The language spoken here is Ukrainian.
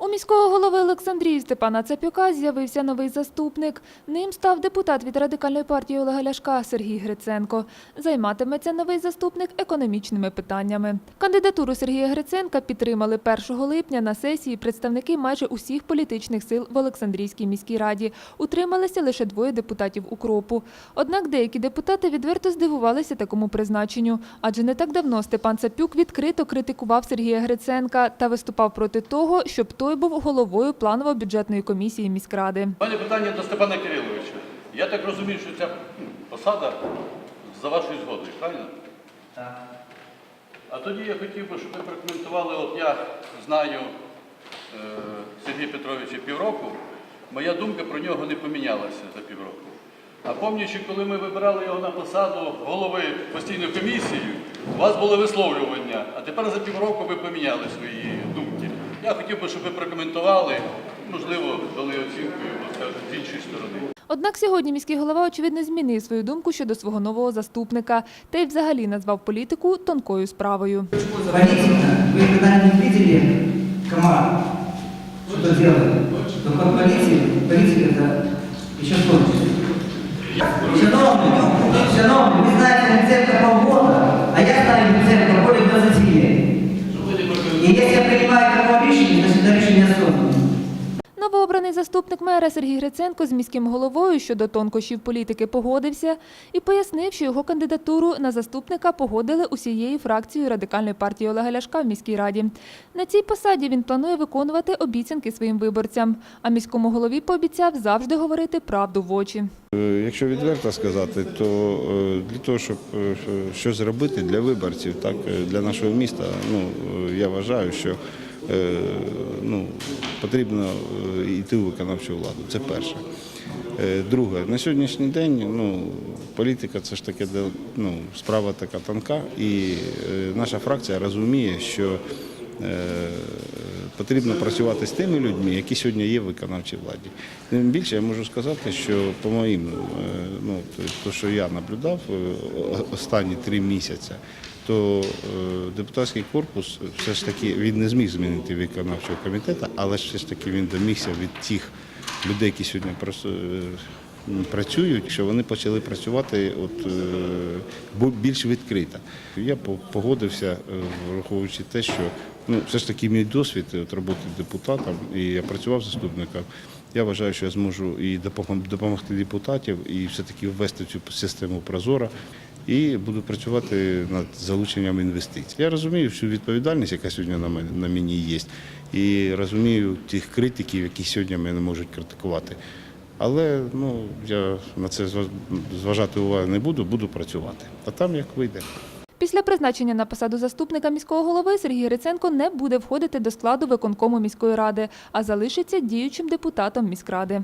У міського голови Олександрії Степана Цапюка з'явився новий заступник. Ним став депутат від радикальної партії Олега Ляшка Сергій Гриценко. Займатиметься новий заступник економічними питаннями. Кандидатуру Сергія Гриценка підтримали 1 липня на сесії представники майже усіх політичних сил в Олександрійській міській раді. Утрималися лише двоє депутатів укропу. Однак деякі депутати відверто здивувалися такому призначенню, адже не так давно Степан Цапюк відкрито критикував Сергія Гриценка та виступав проти того, щоб той був головою планово-бюджетної комісії міськради. У мене питання до Степана Кириловича. Я так розумію, що ця посада за вашою згодою, правильно? Так. А тоді я хотів би, щоб ви прокоментували, от я знаю е, Сергія Петровича півроку, моя думка про нього не помінялася за півроку. А пам'ятаючи, коли ми вибирали його на посаду голови постійної комісії, у вас були висловлювання, а тепер за півроку ви поміняли свої думки. Я хотів би, щоб ви прокоментували, можливо, дали оцінку от з іншої сторони. Однак сьогодні міський голова, очевидно, змінив свою думку щодо свого нового заступника та й взагалі назвав політику тонкою справою. Политика, вы когда-нибудь видели комар? Что делает? Только от полиции, политика это еще. Шановні, шановні, ви знаєте рецепта полгода, а я знаю рецепта более 20 лет. И если я принимаю Новообраний заступник мера Сергій Гриценко з міським головою щодо тонкощів політики погодився і пояснив, що його кандидатуру на заступника погодили усією фракцією радикальної партії Олега Ляшка в міській раді. На цій посаді він планує виконувати обіцянки своїм виборцям. А міському голові пообіцяв завжди говорити правду в очі. Е, Якщо відверто сказати, то е, для того, щоб е, щось зробити для виборців, так для нашого міста, ну я вважаю, що ну, потрібно е, йти у виконавчу владу. Це перше. Е, Друге, на сьогоднішній день ну, політика це ж таке ну, справа така тонка, і е, наша фракція розуміє, що е, потрібно працювати з тими людьми, які сьогодні є в виконавчій владі. Тим більше я можу сказати, що по моїм, е, ну то, що я наблюдав е, останні три місяці, то е, депутатський корпус все ж таки він не зміг змінити виконавчого комітету, але все ж таки він домігся від тих людей, які сьогодні е, Працюють, що вони почали працювати от, е, більш відкрито. Я погодився, е, враховуючи те, що ну, все ж таки мій досвід от, роботи депутатом, і я працював заступником. Я вважаю, що я зможу і допомог- допомогти депутатів, і все-таки ввести цю систему прозоро. І буду працювати над залученням інвестицій. Я розумію всю відповідальність, яка сьогодні на мене на мені є, і розумію тих критиків, які сьогодні мене можуть критикувати. Але ну я на це зважати уваги не буду, буду працювати. А там як вийде. Після призначення на посаду заступника міського голови Сергій Риценко не буде входити до складу виконкому міської ради, а залишиться діючим депутатом міськради.